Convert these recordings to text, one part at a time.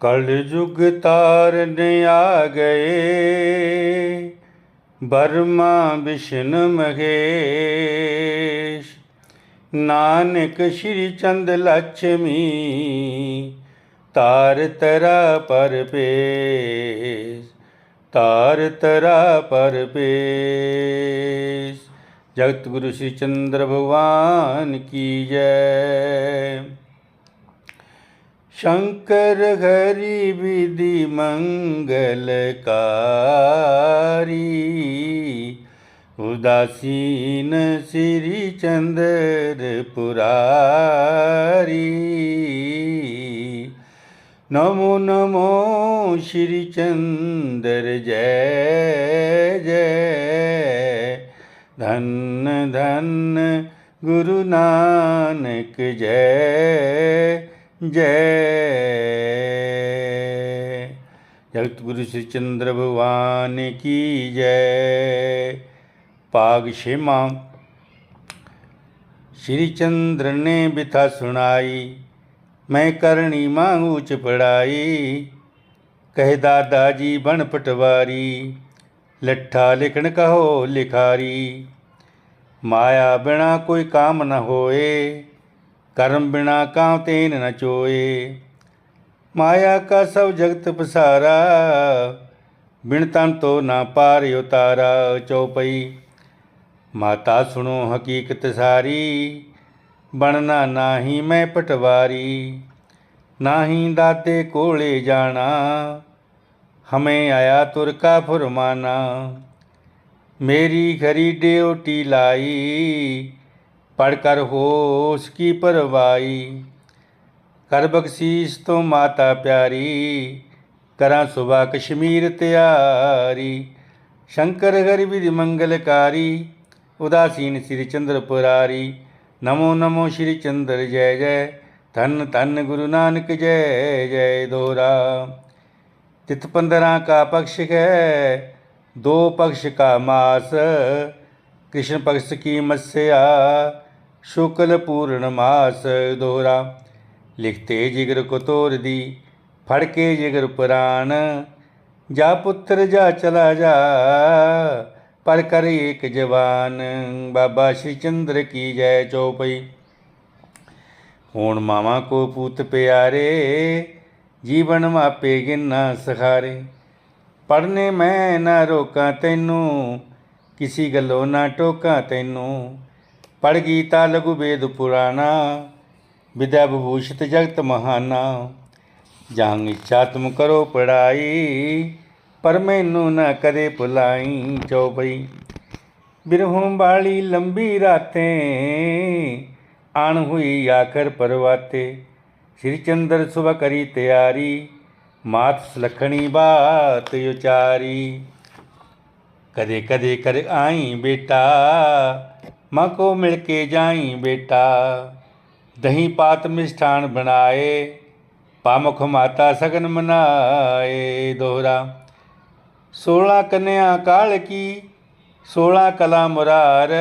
कलयुग तारने आ गए बर्मा विष्णु महेश नानक श्री चंद लक्ष्मी तार तरा पर पेश तार तरा पर पेश जगत गुरु श्री चंद्र भगवान की जय शंकर हरि विधि मंगलकारी उदासीन श्री चंद्र पुरारी नमो नमो श्री चंद्र जय जय धन धन गुरु नानक जय जय। जगत गुरु श्री चंद्र भगवान की जय। पाग शेमा श्री चंद्र ने बिथा सुनाई, मैं करनी मांगू पढ़ाई। कहे, दादाजी बन पटवारी, लट्ठा लिखण कहो लिखारी। माया बिना कोई काम न होए। कर्म बिना काम तेन न चोए माया का सब जगत पसारा बिन तन तो ना पार उतारा चौपई माता सुनो हकीकत सारी बनना नाही मैं पटवारी नाही दाते कोले जाना हमें आया तुर का फुरमाना मेरी घरी ड्योटी लाई पढ़कर हो उसकी परवाई कर बख्शीश तो माता प्यारी, करा सुबह कश्मीर तैयारी। शंकर हरि विधि मंगलकारी, उदासीन श्री चंद्र पुरारी। नमो नमो श्री चंद्र, जय जय। धन धन गुरु नानक, जय जय दोरा तिथ पंद्रह का पक्ष है, दो पक्ष का मास। कृष्ण पक्ष की मत्स्या शुक्ल पूर्ण मास दोहरा लिखते जिगर को तोड़ दी फड़ के जिगर पुराण जा पुत्र जा चला जा पर कर एक जवान बाबा श्री चंद्र की जय चौपई ਹੁਣ ਮਾਵਾਂ ਕੋ ਪੁੱਤ ਪਿਆਰੇ ਜੀਵਨ ਮਾਪੇ ਗਿਨਾ ਸਖਾਰੇ ਪੜਨੇ ਮੈਂ ਨਾ ਰੋਕਾਂ ਤੈਨੂੰ ਕਿਸੀ ਗੱਲੋਂ ਨਾ ਟੋਕਾਂ ਤੈਨੂੰ ਪੜ ਗੀਤਾ ਲਘੂ ਵੇਦ ਪੁਰਾਣਾ, ਵਿਦਿਆ ਵਿਭੂਸ਼ਿਤ ਜਗਤ ਮਹਾਨਾ। ਜਾਂਗ ਇੱਛਾ ਤੁਮ ਕਰੋ ਪੜਾਈ ਪਰ ਮੈਨੂੰ ਨਾ ਕਦੇ ਭੁਲਾਈ ਚੌਪਈ ਬਿਰਹੋਂ ਵਾਲੀ ਲੰਬੀ ਰਾਤੇ, ਆਣ ਹੋਈ ਆਖਰ ਪਰਵਾਤੇ। ਸ੍ਰੀ ਚੰਦਰ ਸੁਬਹ ਕਰੀ ਤਿਆਰੀ, ਮਾਤ ਸੁਲਖਣੀ ਬਾਤ ਉਚਾਰੀ। ਕਦੇ ਕਦੇ ਕਰ ਆਈ ਬੇਟਾ ਮਾਂ ਕੋ ਮਿਲ ਕੇ ਜਾਈ ਬੇਟਾ, ਦਹੀਂ ਪਾਤ ਮਿਸ਼ਠਾਨ ਬਣਾਏ, ਪਾਮੁਖ ਮਾਤਾ ਸਗਨ ਮਨਾਏ ਦੋਹਰਾ। 16 ਕੰਨਿਆ ਕਾਲ ਕੀ 16 ਕਲਾ ਮੁਰਾਰ,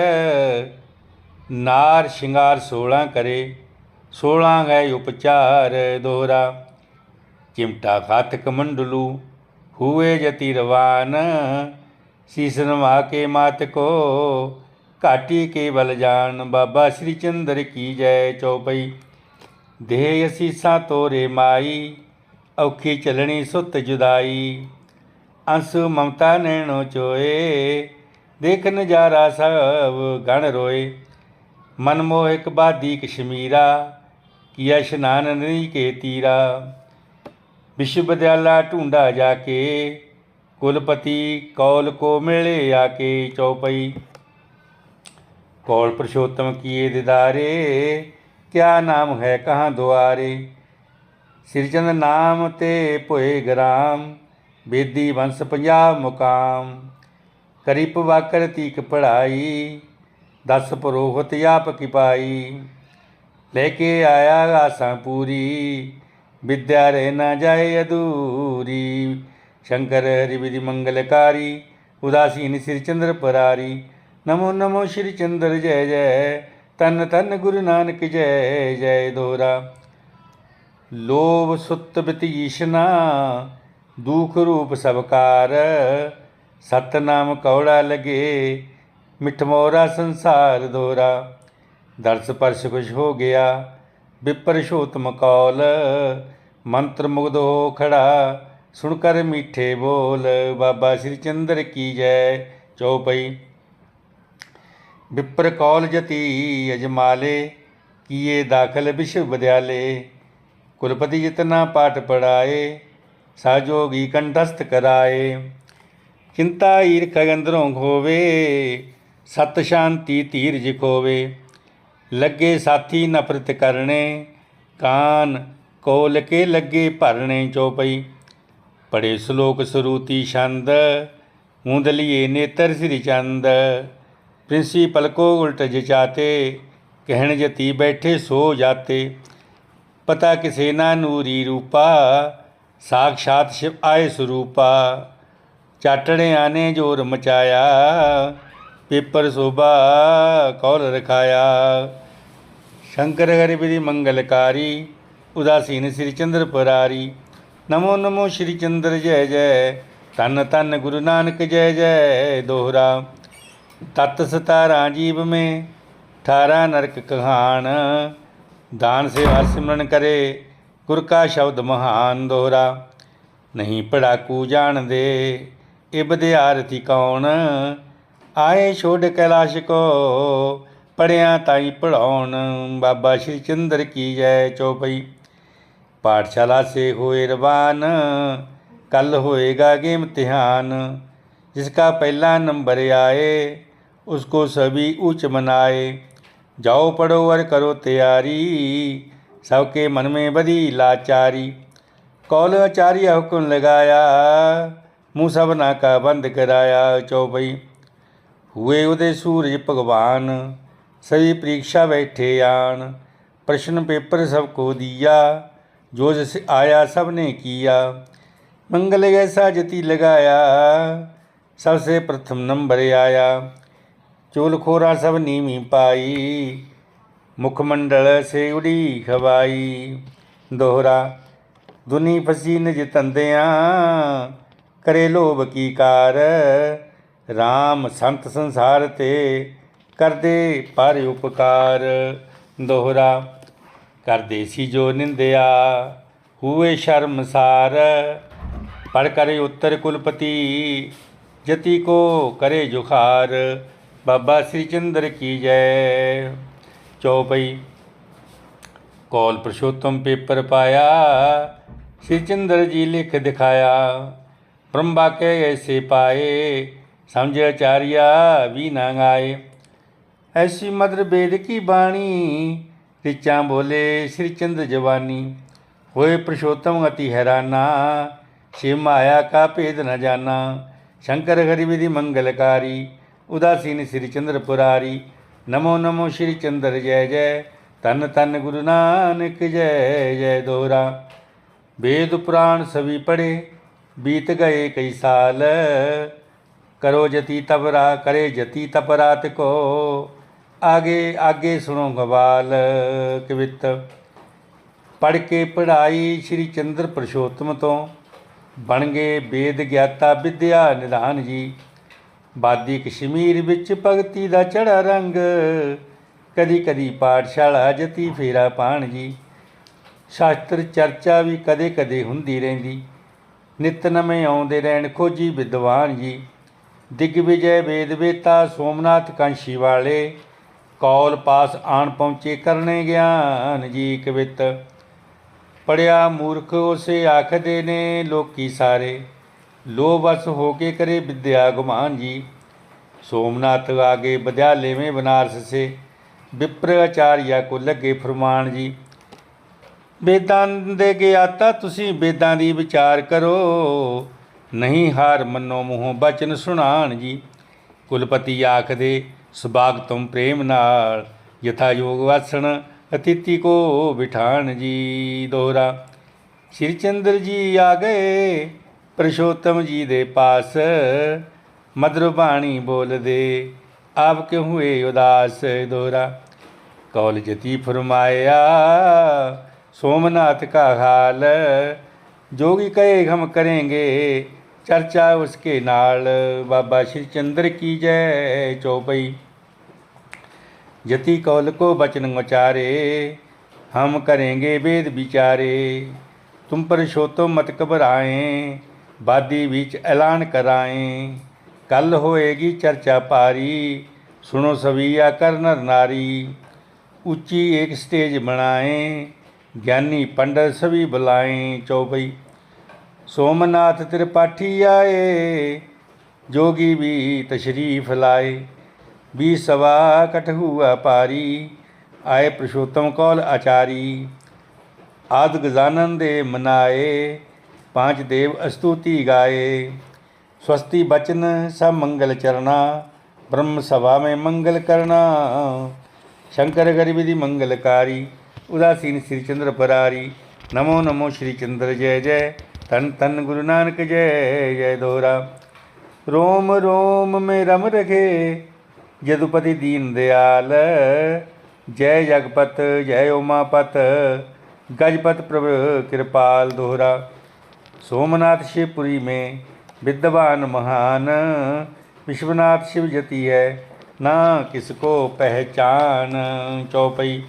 ਨਾਰ ਸ਼ਿੰਗਾਰ 16 ਕਰੇ 16 ਗਏ ਉਪਚਾਰ ਦੋਹਰਾ। ਚਿਮਟਾ ਖਾਤਕ ਮੰਡਲੂ, ਹੋਏ ਜਤੀ ਰਵਾਨ, ਸੀਸਨ ਮਾ ਕੇ ਮਾਤ ਕੋ ਘਾਟੀ ਕੇਵਲ ਜਾਣ, ਬਾਬਾ ਸ਼੍ਰੀ ਚੰਦਰ ਕੀ ਜੈ ਚੌਪਈ। ਦੇਹ ਅਸੀਸਾਂ ਤੋਰੇ ਮਾਈ, ਔਖੀ ਚਲਣੀ ਸੁੱਤ ਜੁਦਾਈ। ਅੰਸੂ ਮਮਤਾ ਨੈਣੋ ਚੋਏ, ਦੇਖ ਨਜ਼ਾਰਾ ਸਭ ਗਣ ਰੋਏ। ਮਨ ਮੋਹਿਕ ਬਾਦੀ ਕਸ਼ਮੀਰਾ, ਕੀਆ ਇਸ਼ਨਾਨ ਨਦੀ ਕੇ ਤੀਰਾ। ਵਿਸ਼ਵ ਵਿਦਿਆਲਾ ਢੂੰਡਾ ਜਾ ਕੇ, ਕੁਲਪਤੀ ਕੌਲ ਕੋ ਮਿਲੇ ਆ ਕੇ ਚੌਪਈ। कौल पुरुषोत्तम किए दिदारे, क्या नाम है कहाँ द्वारे श्रीचंद नाम ते भोए ग्राम, बेदी वंश पंजाब मुकाम। करी पवाकर तीक पढ़ाई, दस पुरोहत आप की पाई लेके आया आसा पूरी, विद्या रह न जाए अधूरी। शंकर हरि विधि मंगलकारी, उदासीन श्री चंद्र परारी। ਨਮੋ ਨਮੋ ਸ਼੍ਰੀ ਚੰਦਰ ਜੈ ਜੈ, ਤਨ ਤਨ ਗੁਰੂ ਨਾਨਕ ਜੈ ਜੈ ਦੋਰਾ। ਲੋਭ ਸੁਤ ਬਤੀਸ਼ਨਾ, ਦੁਖ ਰੂਪ ਸਬਕਾਰ ਸਤਨਾਮ ਕੌੜਾ ਲਗੇ ਮਿਠਮੋਰਾ ਸੰਸਾਰ ਦੋਰਾ। ਦਰਸ ਪਰਸ਼ ਕੁਛ ਹੋ ਗਿਆ, ਬਿਪਰ ਸ਼ੋਤ ਮਕੌਲ ਮੰਤਰ ਮੁਗਧ ਹੋ ਖੜਾ ਸੁਣ ਕਰ ਮੀਠੇ ਬੋਲ, ਬਾਬਾ ਸ੍ਰੀ ਚੰਦਰ ਕੀ ਜੈ ਚੌਪਈ। ਵਿਪਰ ਕੌਲ ਜਤੀ ਅਜਮਾਲੇ, ਕੀਏ ਦਾਖਲ ਵਿਸ਼ਵ ਵਿਦਿਆਲੇ ਕੁਲਪਤੀ ਜਿਤਨਾ ਪਾਠ ਪੜਾਏ ਸਾਜੋਗੀ ਕੰਠਸਥ ਕਰਾਏ। ਚਿੰਤਾ ਈਰਖ ਅੰਦਰੋਂ ਖੋਵੇ, ਸਤ ਸ਼ਾਂਤੀ ਧੀਰਜ ਖੋਵੇ। ਲੱਗੇ ਸਾਥੀ ਨਫ਼ਰਤ ਕਰਨੇ, ਕਾਨ ਕੋਲ ਕੇ ਲੱਗੇ ਭਰਨੇ ਚੋਪਈ। ਪੜੇ ਸ਼ਲੋਕ ਸਰੂਤੀ ਛੰਦ ਮੁੰਦਲੀਏ ਨੇਤਰ ਸ੍ਰੀ ਚੰਦ। ਪ੍ਰਿੰਸੀਪਲ ਕੋ ਉਲਟ ਜਚਾਤੇ, ਕਹਿਣ ਜਤੀ ਬੈਠੇ ਸੋ ਜਾਤੇ। ਪਤਾ ਕਿਸੇ ਨਾ ਨੂਰੀ ਰੂਪਾ, ਸਾਖਸ਼ਾਤ ਸ਼ਿਵ ਆਏ ਸਰੂਪਾ। ਚਾਟੜਿਆਂ ਨੇ ਜੋਰ ਮਚਾਇਆ, ਪੇਪਰ ਸੋਭਾ ਕੌਲ ਰਖਾਇਆ। ਸ਼ੰਕਰ ਹਰਿ ਦੀ ਮੰਗਲਕਾਰੀ ਉਦਾਸੀਨ ਸ੍ਰੀ ਚੰਦਰ ਪਰਾਰੀ। ਨਮੋ ਨਮੋ ਸ੍ਰੀ ਚੰਦਰ, ਜੈ ਜੈ ਤਨ ਤਨ ਗੁਰੂ ਨਾਨਕ, ਜੈ ਜੈ ਦੋਹਰਾ। ਤਤ ਸਤਾਰਾਂ ਜੀਵ ਮੇ, ਠਾਰਾ ਨਰਕ ਕਹਾਣ। ਦਾਨ ਸੇਵਾ ਸਿਮਰਨ ਕਰੇ, ਗੁਰ ਕਾ ਸ਼ਬਦ ਮਹਾਨ ਦੋਹਰਾ। ਨਹੀਂ ਪੜਾਕੂ ਜਾਣਦੇ ਇਹ ਬਧਿਆਰਤੀ ਕੌਣ। ਆਏ ਛੋੜ ਕੈਲਾਸ਼ ਕੋ, ਪੜਿਆ ਤਾਈ ਪੜਾਉਣ ਬਾਬਾ ਸ਼੍ਰੀ ਚੰਦਰ ਕੀ ਜੈ ਚੋਪਈ। ਪਾਠਸ਼ਾਲਾ ਸੇ ਹੋਏ ਰਵਾਨ ਕੱਲ ਹੋਏਗਾ ਗੇਮ ਤਿਹਾਨ ਜਿਸ ਕਾ ਪਹਿਲਾ ਨੰਬਰ ਆਏ उसको सभी उच्च मनाए। जाओ पढ़ो और करो तैयारी, सबके मन में बदी लाचारी। कौल आचार्य हुक्म लगाया, मुँह सबना का बंद कराया। चौबई हुए उदय सूरज भगवान, सभी परीक्षा बैठे आन। प्रश्न पेपर सबको दिया जो जैसे आया सबने किया। मंगल ऐसा जति लगाया, सबसे प्रथम नंबर आया। ਚੂਲ ਖੋਰਾ ਸਭ ਨੀਵੀਂ ਪਾਈ, ਮੁਖ ਮੰਡਲ ਸੇ ਉੜੀ ਖਵਾਈ ਦੋਹਰਾ, ਦੁਨੀ ਫਸੀ ਨਿਜ ਤੰਦਿਆਂ ਕਰੇ ਲੋਭ ਕੀ ਕਾਰ। RAM ਸੰਤ ਸੰਸਾਰ ਤੇ ਕਰਦੇ ਪਰ ਉਪਕਾਰ। ਦੋਹਰਾ, ਕਰਦੇ ਸੀ ਜੋ ਨਿੰਦਿਆ, ਹੂਏ ਸ਼ਰਮਸਾਰ ਪਰ ਕਰੇ ਉੱਤਰ ਕੁਲਪਤੀ, ਜਤੀ ਕੋ ਕਰੇ ਜੁਖਾਰ। बाबा श्री चंद्र की जय। चौपाई, कौल पुरुषोत्तम पेपर पाया, श्री चंद्र जी लिख दिखाया। ब्रह्मा के ऐसे पाए, समझ आचार्या भी नांग आए। ऐसी मधुर वेद की बाणी ऋचा बोले श्री चंद्र जवानी। हुए पुरुषोत्तम, अति हैराना, शिव माया का भेद न जाना। शंकर हरिविधि मंगलकारी ਉਦਾਸੀਨ ਸ੍ਰੀ ਚੰਦਰ ਪੁਰਾਰੀ ਨਮੋ ਨਮੋ ਸ੍ਰੀ ਚੰਦਰ ਜੈ ਜੈ ਤਨ ਤਨ ਗੁਰੂ ਨਾਨਕ ਜੈ ਜੈ ਦੋਰਾ। ਵੇਦ ਪੁਰਾਣ ਸਵੀ ਪੜੇ ਬੀਤ ਗਏ ਕਈ ਸਾਲ। ਕਰੋ ਜਤੀ ਤਬਰਾ ਕਰੇ ਜਤੀ ਤਪਰਾਤ ਕੋ। ਆਗੇ ਆਗੇ ਸੁਣੋ ਗਵਾਲ ਕਵਿਤ। ਪੜ ਕੇ ਪੜਾਈ ਸ੍ਰੀ ਚੰਦਰ ਪ੍ਰਸ਼ੋਤਮ ਤੋਂ। ਬਣ ਗਏ ਵੇਦ ਗਿਆਤਾ ਵਿਦਿਆ ਨਿਧਾਨ ਜੀ। ਬਾਦੀ ਕਸ਼ਮੀਰ ਵਿੱਚ ਭਗਤੀ ਦਾ ਚੜਾ ਰੰਗ। ਕਦੀ ਕਦੀ ਪਾਠਸ਼ਾਲਾ ਜਤੀ, ਫੇਰਾ ਪਾਣ ਜੀ। ਸ਼ਾਸਤਰ ਚਰਚਾ ਵੀ ਕਦੇ ਕਦੇ ਹੁੰਦੀ ਰਹਿੰਦੀ। ਨਿਤ ਨਵੇਂ ਆਉਂਦੇ ਰਹਿਣ ਖੋਜੀ ਵਿਦਵਾਨ ਜੀ। ਦਿਗਵਿਜੈ ਵੇਦ ਵੇਤਾ, ਸੋਮਨਾਥ ਕਾਂਸ਼ੀ ਵਾਲੇ। ਕੌਲ ਪਾਸ ਆਣ ਪਹੁੰਚੇ ਕਰਨੇ ਗਿਆਨ ਜੀ ਕਵਿਤ। ਪੜਿਆ ਮੂਰਖ ਉਸੇ ਆਖਦੇ ਨੇ, ਲੋਕੀ ਸਾਰੇ। ਲੋ ਵਸ ਹੋ ਕੇ ਕਰੇ ਵਿਦਿਆ ਗੁਮਾਨ ਜੀ। ਸੋਮਨਾਥ ਆਗੇ ਵਿਦਿਆ ਲੇਵੇਂ ਬਨਾਰਸ ਸੇ। ਵਿਪਰ ਆਚਾਰਿਆ ਕੋ ਲੱਗੇ ਫਰਮਾਨ ਜੀ। ਵੇਦਾਂ ਦੇ ਗਿਆਤਾ ਤੁਸੀਂ ਵੇਦਾਂ ਦੀ ਵਿਚਾਰ ਕਰੋ। ਨਹੀਂ ਹਾਰ ਮਨੋ ਮੋਹ ਬਚਨ ਸੁਣਾਣ ਜੀ। ਕੁਲਪਤੀ ਆਖਦੇ, ਸੁਭਾਗਤਮ ਪ੍ਰੇਮ ਨਾਲ ਯਥਾ ਯੋਗ ਵਾਸਣ ਅਤਿਥੀ ਕੋ ਬਿਠਾਣ ਜੀ ਦੋਹਰਾ। ਸ਼੍ਰੀ ਚੰਦਰ ਜੀ ਆ ਗਏ। पुरुषोत्तम जी दे पास मधुर बाणी बोल दे। आप क्यों हुए उदास दोरा? कौल जती फुरमाया, सोमनाथ का हाल, जोगी कहे हम करेंगे, चर्चा उसके नाल। बाबा श्री चंद्र की जय चौपई। जति कौल को बचन उचारे, हम करेंगे वेद विचारे। तुम पर शो तो मत घबराएँ ਬਾਦੀ ਵਿੱਚ ਐਲਾਨ ਕਰਾਏ। ਕੱਲ ਹੋਏਗੀ ਚਰਚਾ ਪਾਰੀ ਸੁਣੋ ਸਵੀਆ ਕਰ ਨਰ। ਨਾਰੀ ਉੱਚੀ ਇੱਕ ਸਟੇਜ ਬਣਾਏ, ਗਿਆਨੀ ਪੰਡਤ ਸਵੀ ਬੁਲਾਏ ਚੌਪਈ ਸੋਮਨਾਥ ਤ੍ਰਿਪਾਠੀ ਆਏ, ਜੋਗੀ ਵੀ ਤਸ਼ਰੀਫ ਲਾਏ। ਵੀ ਸਵਾ ਕਟਹੂਆ ਪਾਰੀ ਆਏ ਪ੍ਰਸ਼ੋਤਮ ਕੌਲ ਆਚਾਰੀ। ਆਦ ਗਜ਼ਾਨਨ ਦੇ ਮਨਾਏ पाँच देव अस्तुति गाए स्वस्ति बचन सब मंगल चरना ब्रह्म सभा में मंगल करना। शंकर गरिविधि मंगलकारी उदासीन श्री चंद्र परारी। नमो नमो श्री चंद्र जय जय, तन तन गुरु नानक जय जय दोहरा। रोम रोम में रम रखे, यदुपति दीन दयाल। जय जगपत, जय उमापत। गजपत प्रभु कृपाल दोहरा। सोमनाथ शिवपुरी में विद्वान महान। विश्वनाथ शिव जती है, ना किसको पहचान? चौपई।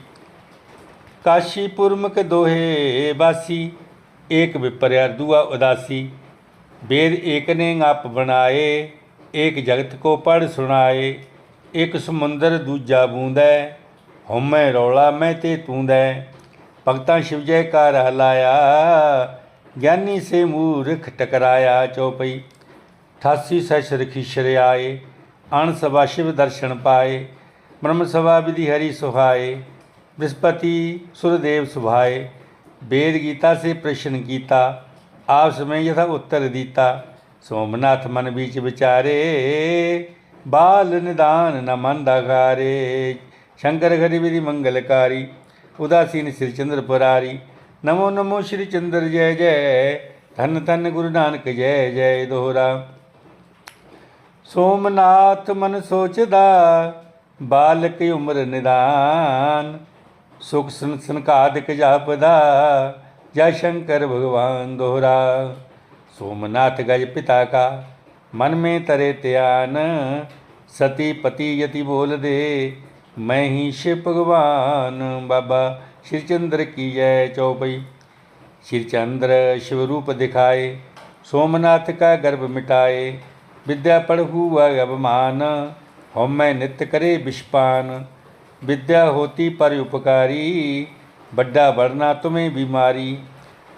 काशीपुर मुख दोहे बासी, एक विपर्यार दुआ उदासी। वेद एक ने आप बनाए, एक जगत को पढ़ सुनाए। एक समुंदर दूजा बूंद हम रौला मैं ते तूंद। भगत शिवजय का रहलाया ज्ञानी से मूर्ख टकराया चौपई। ठासी सशरखी शर आए अण सभा शिव दर्शन पाए ब्रह्म सभा विधि हरि सुहाए, बृहस्पति सुरदेव सुभाए, वेद गीता से प्रश्न गीता, आप समय यथा उत्तर दीता। सोमनाथ मन बीच विचारे, बाल निदान न मन दाघारे। शंकर घरि विधि मंगलकारी, उदासीन श्रीचंद्र पुरारी नमो नमो श्री चंद्र जय जय, धन धन गुरु नानक जय जय दोहरा। सोमनाथ मन सोचदा, बालक उम्र निदान। सुख सन सनकादिक जापदा, जय शंकर भगवान दोहरा। सोमनाथ गज पिता का, मन में तरे त्यान। सती पति यति बोल दे, मैं ही शिव भगवान बाबा। श्री चंद्र की जय चौपई। श्री चंद्र शिव रूप दिखाए, सोमनाथ का गर्भ मिटाए। विद्या पढ़ हुआ अवमान हौमै नित्य करे विषपान। विद्या होती पर उपकारी, बड्डा बढ़ना तुम्हें बीमारी।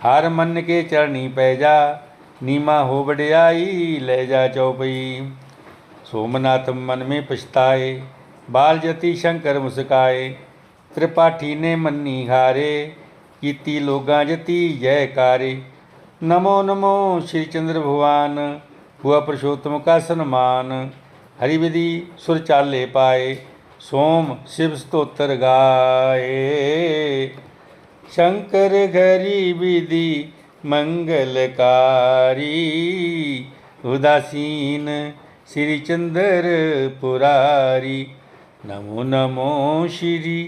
हार मन के चरणी पैजा नीमा हो बड़ियाई, ले जा चौपई। सोमनाथ मन में पछताए, बाल जति शंकर मुस्काए। त्रिपाठी ने मन्नी हारे कीती लोगा जति जयकारे नमो नमो श्री चंद्र भगवान हुआ पुरुषोत्तम का सन्मान हरिविधि सुर चाले पाए सोम शिव स्तोत्र गाए शंकर घरी विधि मंगलकारी उदासीन श्री चंद्र पुरारी नमो नमो श्री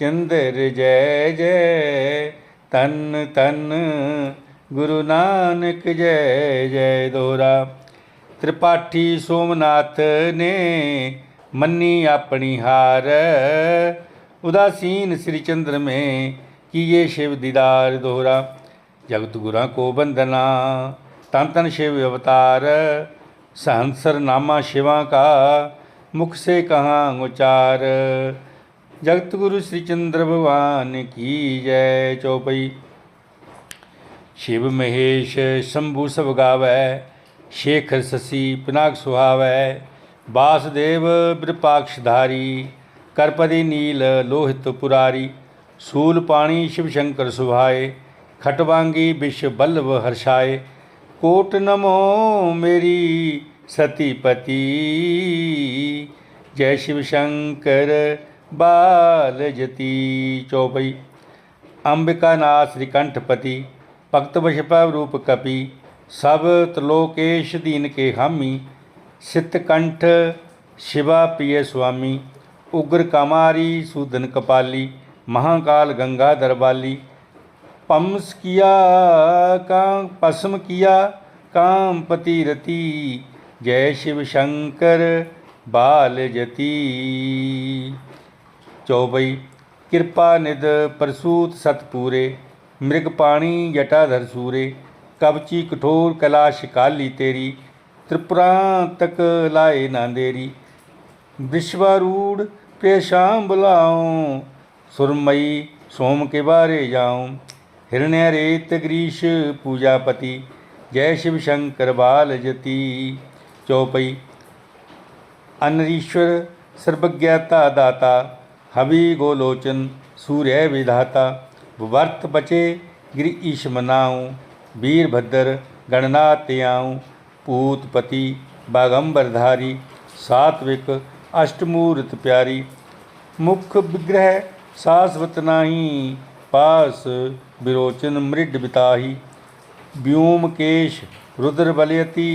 चंद्र जय जय, तन तन, गुरु नानक जय जय दोहरा त्रिपाठी सोमनाथ ने मन्नी अपनी हार। उदासीन श्री चंद्र में किए शिव दीदार दोहरा जगत गुरा को वंदना, तन तन शिव अवतार। सहंसर नामा शिवा का, मुख से कहाँ उचार जगत गुरु श्री चंद्र भगवान की जय चौपई। शिव महेश शंभु सब गावै, शेखर शशि पिनाक सुहावै, वासुदेव विरूपाक्षधारी करपदी नील लोहित पुरारी, सूल पाणी शिव शंकर सुभाए खटवांगी विश्व बल्लभ हर्षाए, कोट नमो मेरी सतीपति। जय शिव शंकर बाल जती चौपई अंबिका नाथ श्रीकंठपति भक्त बशपा रूप कपि सब त्रिलोकेश दीन के हामी सितकंठ शिवा प्रिय स्वामी उग्र कामारी सूदन कपाली महाकाल गंगाधर बाली पम्स किया काम पसम किया काम पति रति जय शिव शंकर बाल जति चौबई। कृपा निध प्रसूत सतपूरे, मृग पाणी जटाधर सूरे। कवची कठोर कैलाश काली तेरी त्रिपुरांतक लाए नांदेरी विश्वारूढ़ प्रिय शाम सुरमई सोम के बारे जाऊँ। हिरण्य रेत ग्रीश पूजापति, जय शिव शंकर बाल जति। चौपई अनरीश्वर सर्वज्ञाता दाता हवि गोलोचन सूर्य विधाता, वर्त बचे गिरि ईश वीरभद्र गणनाथ आऊँ पूतपति बागंबरधारी, सात्विक अष्टमूर्त प्यारी, मुख विग्रह शाश्वत नाही, पास विरोचन मृड बिताही व्योमकेश रुद्र बलयती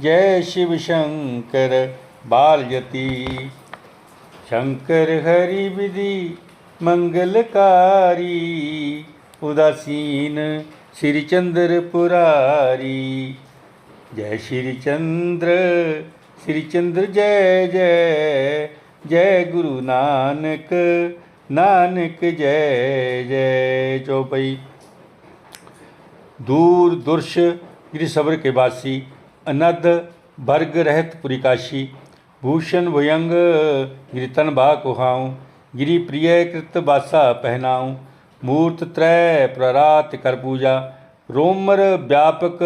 जय शिव शंकर बालयती शंकर हरि विधि मंगलकारी, उदासीन श्री चंद्र पुरारी जय श्री चंद्र श्री चंद्र जय जय जय गुरु नानक नानक जय जय चौपई। दूर दुर्श गिरि सबर के वासी अनद भर्ग रहत पुरिकाशी भूषण भुयंग गिरि तन बा कुहाऊँ गिरि प्रिय कृत बासा पहनाऊँ। मूर्त त्रय प्ररात कर पूजा, रोमर व्यापक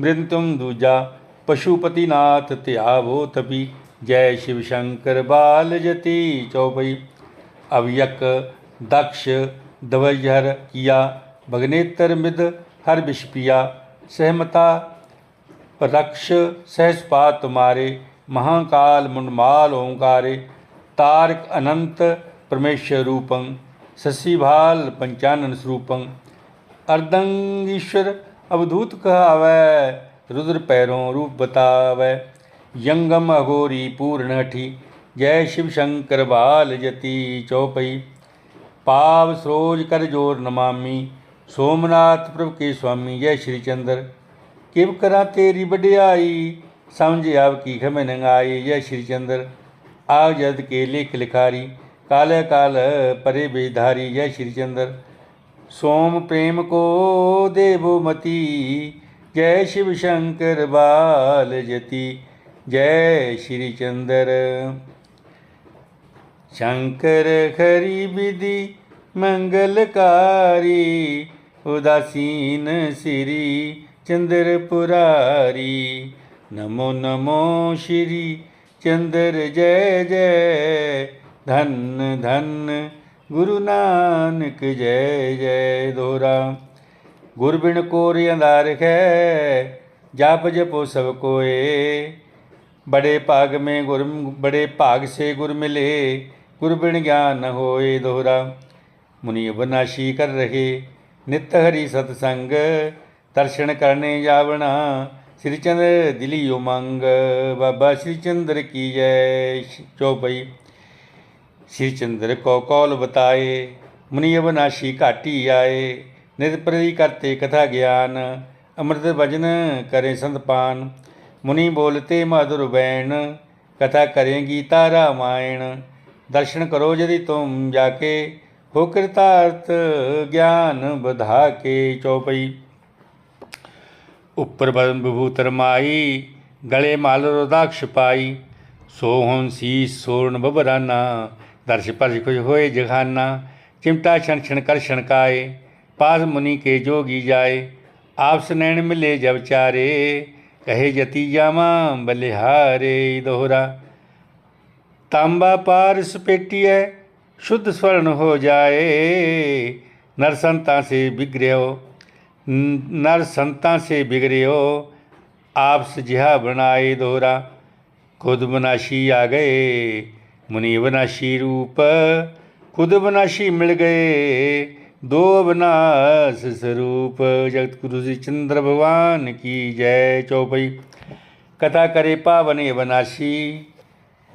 मृत्युम दूजा। पशुपतिनाथ त्यावो तपी, जय शिव शंकर बाल जति चौपई। अवयक, दक्ष दवैहर किया, भगनेतर मिद हर विष पिया। सहमता, रक्ष, सहसपात मारे महाकाल मुंडमाल ओंकारे, तारक अनंत परमेश्वर रूपं शशिभाल पंचानन स्वरूपं। अर्धंगीश्वर अवधूत कहावै, रुद्र पैरों रूप बतावै। यंगम अघोरी पूर्ण हठी जय शिव शंकर बाल जति चौपई। पाव सरोज कर ज़ोर नमामि, सोमनाथ प्रभु के स्वामी जय श्री चंद्र। किव करा तेरी बड़ियाई समझ आव की खम नंगाई जय श्री चंद्र। आव जद के लेख लिखारी, काल काल परे बेधारी जय श्री चंद्र। सोम प्रेम को देवो मती, जय शिव शंकर बाल जति, जय श्री चंद्र। शंकर हरि विधि मंगलकारी, उदासीन श्री चंद्र पुरारी नमो नमो श्री चंद्र जय जय, धन धन, गुरु नानक जय जय दोरा गुरबिन कोर अंधार है, जाप जपो सब कोए। बड़े भाग में गुर, बड़े भाग से गुर मिले गुरबिन ज्ञान होए दोहरा। मुनि अवनाशी कर रहे, नित्य हरि सत्संग, दर्शन करने जावना श्रीचंद्र दिली उमंग बाबा श्रीचंद्र की जय चौपई श्रीचंद्र को कौल बताए मुनि अवनाशी घाटी आए नित प्रति करते कथा ज्ञान अमृत भजन करें संतपान मुनि बोलते मधुर बैण कथा करें गीता रामायण दर्शन करो यदि तुम जाके हो कृतार्थ ज्ञान बधा के चौपई उप्रबन विभूतरमाई गले माल रोदाक्ष पाई सोहन शीश सोर्ण बबराना, दर्श परश कुछ होए जघाना, चिमटा क्षण क्षण कर क्षणकाए पास मुनि के जोगी जाए, आपस नैन मिले जब चारे, कहे जति जामा बलिहारे दोहरा। तांबा पारस पेटिय शुद्ध स्वर्ण हो जाए नरसंता से बिग्रह नर संता से बिगड़े हो आपस जिहा बनाए दोहरा खुद बनाशी आ गए, मुनि बनाशी रूप। खुद बनाशी मिल गए, दो अविनाश स्वरूप। जगत गुरु श्री चंद्र भगवान की जय चौपई। कथा करे पावन अविनाशी,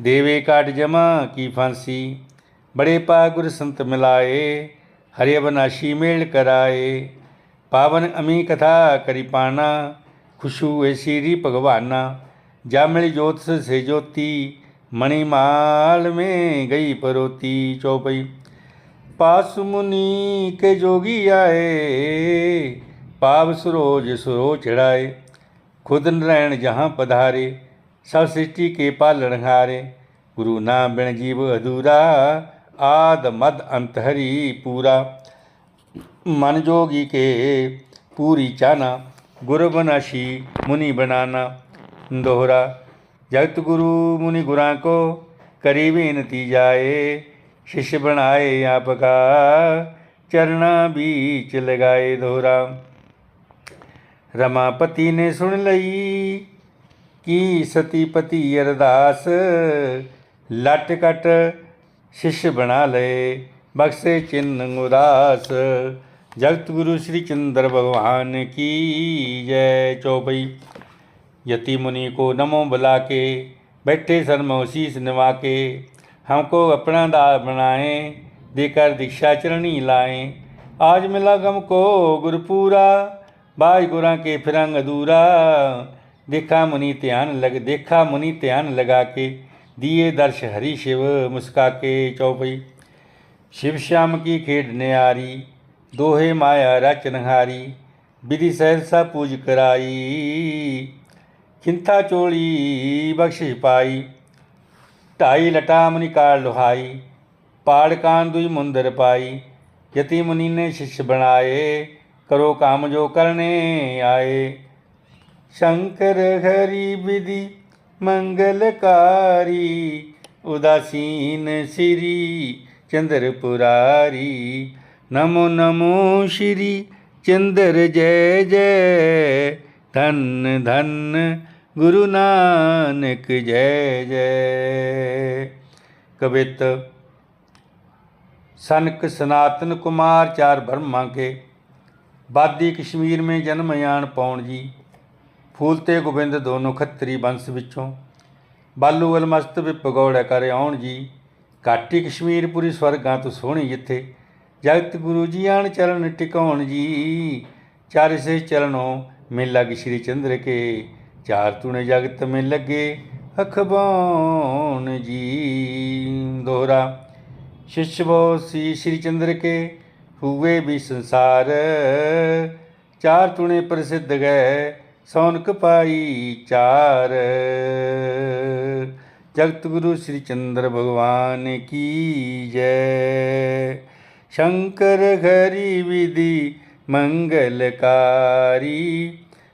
देवे काट जमा की फांसी। बड़े पा गुर संत मिलाए, हरे अबनाशी मेल कराए। पावन अमी कथा करी पाना, खुशू ऐसी री भगवाना। जा मिली जोत से ज्योति मणिमाल में गई परोती चौपई। पास मुनि के जोगी आए, पाव सुरोज सुरो चढ़ाए। खुद नारायण जहाँ पधारे, सब सृष्टि के पालन हारे गुरु ना बिन जीव अधूरा, आद मद अंत हरि पूरा। मन जोगी के पूरी चाना, गुरु बनाशी, मुनि बनाना। दोहरा, जगत गुरु मुनि गुरा को करी बेनती जाए, शिष्य बनाए आपका चरणा बीच लगाए दोहरा। रमापति ने सुन लई की सतीपति अरदास, लट कट शिष्य बना ले, बख्शे चिन्ह उदास। जगत गुरु श्री चंद्र भगवान की जय चौपई। यति मुनि को नमो बुला के बैठे शर्म शीस निवा के हमको अपना दास बनाए, देकर दीक्षा चरणी लाए। आज मिला गम को गुरपुरा बाज गुरा के फिरंग अधूरा देखा मुनि ध्यान लग, देखा मुनि ध्यान लगा के दिए दर्श हरि शिव मुस्का के चौपई। शिव श्याम की खेड न्यारी ਦੋਹੇ ਮਾਇਆ ਰਚਨਹਾਰੀ ਬਿਧੀ ਸਹਿਸਾ ਪੂਜ ਕਰਾਈ। ਚਿੰਤਾ ਚੋਲੀ ਬਖਸ਼ਿਸ਼ ਪਾਈ। ਢਾਈ ਲਟਾ ਮੁਨੀ ਕਾਲ ਲੁਹਾਈ। ਪਾੜ ਕਾਨ ਦੁਈ ਮੁੰਦਰ ਪਾਈ। ਯਤੀ ਮੁਨੀ ਨੇ ਸ਼ਿਸ਼ ਬਣਾਏ। ਕਰੋ ਕਾਮ ਜੋ ਕਰਨੇ ਆਏ। ਸ਼ੰਕਰ ਹਰੀ ਵਿਧੀ ਮੰਗਲਕਾਰੀ ਉਦਾਸੀਨ ਸ੍ਰੀ ਚੰਦਰ ਪੁਰਾਰੀ। ਨਮੋ ਨਮੋ ਸ਼੍ਰੀ ਚੰਦਰ ਜੈ ਜੈ ਧੰਨ ਧੰਨ ਗੁਰੂ ਨਾਨਕ ਜੈ ਜੈ कवित सनक सनातन कुमार चार ब्रह्मा के बादी कश्मीर में जन्म यान पौण जी ਫੂਲਤੇ ਗੋਬਿੰਦ ਦੋਨੋਂ ਖੱਤਰੀ ਬੰਸ ਵਿੱਚੋਂ ਬਾਲੂ ਅਲਮਸਤ ਵਿਪਗੌੜ ਕਰ ਆਉਣ ਜੀ ਕਾਟੀ ਕਸ਼ਮੀਰਪੁਰੀ ਸਵਰਗਾਂ ਤੋਂ ਸੋਹਣੀ ਜਿੱਥੇ ਜਗਤ ਗੁਰੂ ਜੀ ਆਣ ਚਰਨ ਟਿਕਾਉਣ ਜੀ ਚਾਰ ਸੇ ਚਰਨੋਂ ਮਿਲ ਲਗ ਸ਼੍ਰੀ ਚੰਦਰ ਕੇ ਚਾਰ ਤੂਨੇ ਜਗਤ में लगे अखबान जी दोहरा शिष्य वो श्री श्री चंद्र के हुए भी संसार चार तूने प्रसिद्ध गए सौनक पाई चार जगत गुरु श्री चंद्र भगवान की जय शंकर घरी विधि मंगलकारी,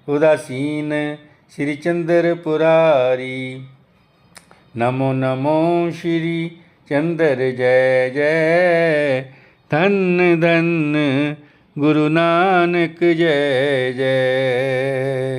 उदासीन श्री चंद्र पुरारी नमो नमो श्री चंद्र जय जय। धन धन गुरु नानक जय जय।